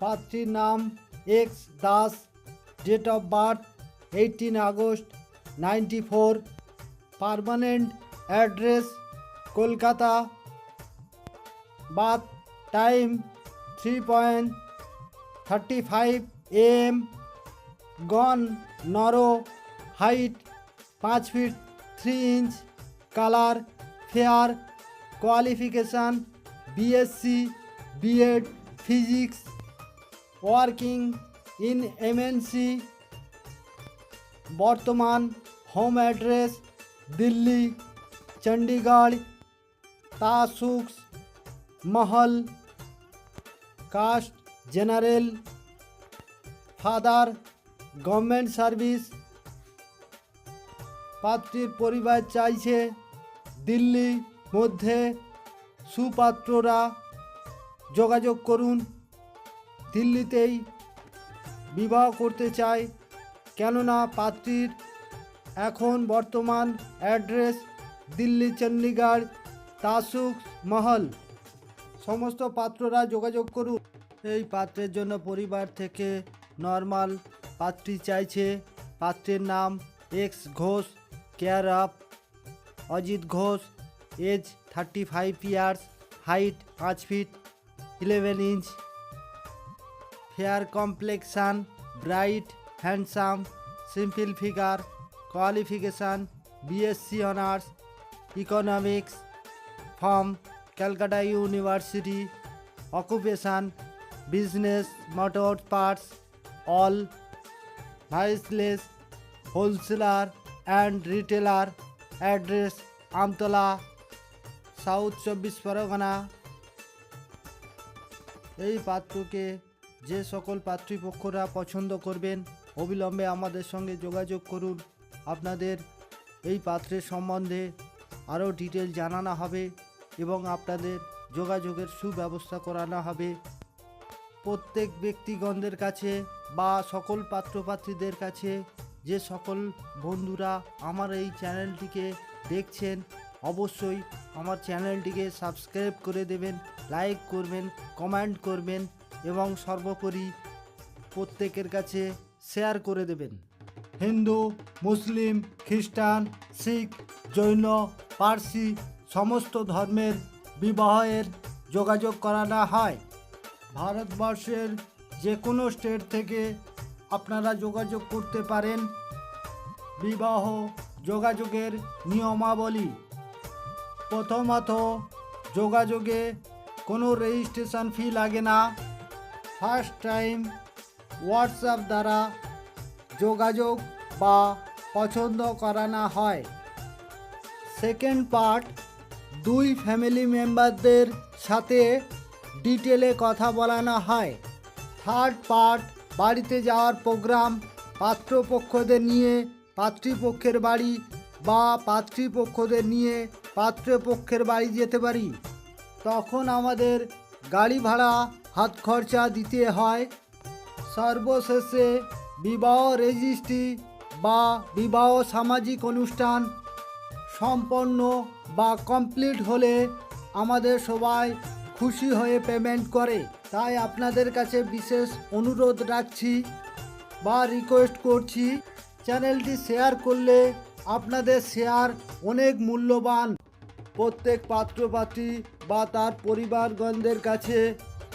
পাত্রীর নাম X Das date of birth eighteen August ninety four permanent address Kolkata birth time three point thirty five am গন নরো height পাঁচ feet three inch colour fair qualification BSc BEd physics working in MNC, বর্তমান home address Delhi, Chandigarh, তাসুক্স, মহল, caste general, father, government service, পাত্রীর পরিবার চাইছে দিল্লি মধ্যে সুপাত্ররা যোগাযোগ করুন। দিল্লিতেই বিবাহ করতে চায়। কেননা পাত্রীর এখন বর্তমান অ্যাড্রেস দিল্লি চণ্ডীগড় তাসুক মহল। সমস্ত পাত্ররা যোগাযোগ করুন। এই পাত্রের জন্য পরিবার থেকে নর্মাল পাত্রী চাইছে। পাত্রের নাম X Ghosh, care of, Ajit Ghosh, age thirty five years, height পাঁচ feet, eleven inch. Fair complexion bright, handsome, simple figure, qualification, BSc honours, economics, from, Calcutta university, occupation, business, motor parts, all, ভাইসলেস, wholesaler and retailer, address, Amtala, south চব্বিশ পরগনা। এই পাত্রকে যে সকল পাত্রীপক্ষরা পছন্দ করবেন, অবিলম্বে আমাদের সঙ্গে যোগাযোগ করুন। আপনাদের এই পাত্রের সম্বন্ধে আরও ডিটেল জানানো হবে এবং আপনাদের যোগাযোগের সুব্যবস্থা করানো হবে। প্রত্যেক ব্যক্তিগণদের কাছে বা সকল পাত্রপাত্রীদের কাছে যে সকল বন্ধুরা আমার এই চ্যানেলটিকে দেখছেন, অবশ্যই আমার চ্যানেলটিকে সাবস্ক্রাইব করে দেবেন, লাইক করবেন, কমেন্ট করবেন। এবং সর্বোপরি প্রত্যেকের কাছে শেয়ার করে দেবেন। হিন্দু, মুসলিম, খ্রিস্টান, শিখ, জৈন, পার্সি সমস্ত ধর্মের বিবাহের যোগাযোগ করানো হয়। ভারতবর্ষের যে কোনো স্টেট থেকে আপনারা যোগাযোগ করতে পারেন। বিবাহ যোগাযোগের নিয়মাবলী। প্রথমত যোগাযোগে কোনো রেজিস্ট্রেশন ফি লাগে না। ফার্স্ট টাইম হোয়াটসঅ্যাপ দ্বারা যোগাযোগ বা পছন্দ করানো হয়। সেকেন্ড পার্ট, দুই ফ্যামিলি মেম্বারদের সাথে ডিটেলে কথা বলানো হয়। থার্ড পার্ট, বাড়িতে যাওয়ার প্রোগ্রাম পাত্রপক্ষদের নিয়ে, পাত্রীপক্ষের বাড়ি বা পাত্রীপক্ষদের নিয়ে পাত্রপক্ষের বাড়ি যেতে পারি। তখন আমাদের গাড়ি ভাড়া হাত খরচা দিতে হয়। সর্বশেষে বিবাহ রেজিস্ট্রি বা বিবাহ সামাজিক অনুষ্ঠান সম্পন্ন বা কমপ্লিট হলে আমাদের সবাই খুশি হয়ে পেমেন্ট করে। তাই আপনাদের কাছে বিশেষ অনুরোধ রাখছি বা রিকোয়েস্ট করছি, চ্যানেলটি শেয়ার করলে আপনাদের শেয়ার অনেক মূল্যবান। প্রত্যেক পাত্রপাত্রী বা তার পরিবারগণদের কাছে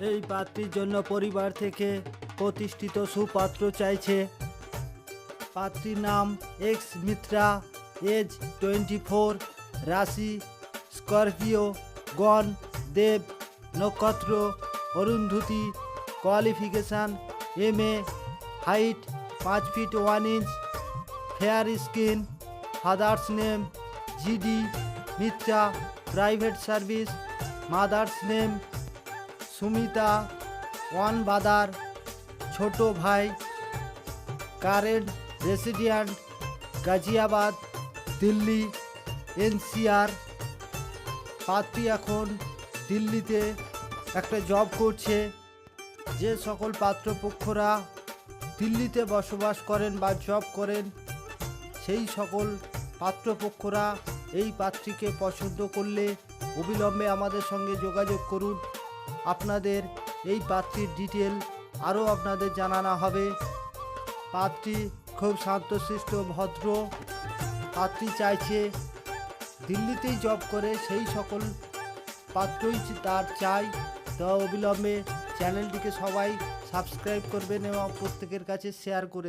এই পাত্রীর জন্য পরিবার থেকে প্রতিষ্ঠিত সুপাত্র চাইছে। পাত্রীর নাম X Mitra age twenty four রাশি স্করপিও, গণ, দেব, নক্ষত্র, Arundhati qualification M A height পাঁচ feet one inch fair skin father's name GD Mitra private service mother's name Sumita, one brother, ছোট ভাই current resident, Ghaziabad, Delhi, NCR পাত্রী এখন দিল্লিতে একটা জব করছে। যে সকল পাত্রপক্ষরা দিল্লিতে বসবাস করেন বা জব করেন, সেই সকল পাত্রপক্ষরা এই পাত্রীকে পছন্দ করলে অবিলম্বে আমাদের সঙ্গে যোগাযোগ করুন। আপনাদের এই পাত্রীর ডিটেল আরও আপনাদের জানানো হবে। পাত্রী খুব শান্তশিষ্ট, ভদ্র। পাত্রী চাইছে দিল্লিতেই জব করে, সেই সকল পাত্রই তার চাই। তো অবিলম্বে চ্যানেলটিকে সবাই সাবস্ক্রাইব করবেন এবং প্রত্যেকের কাছে শেয়ার করে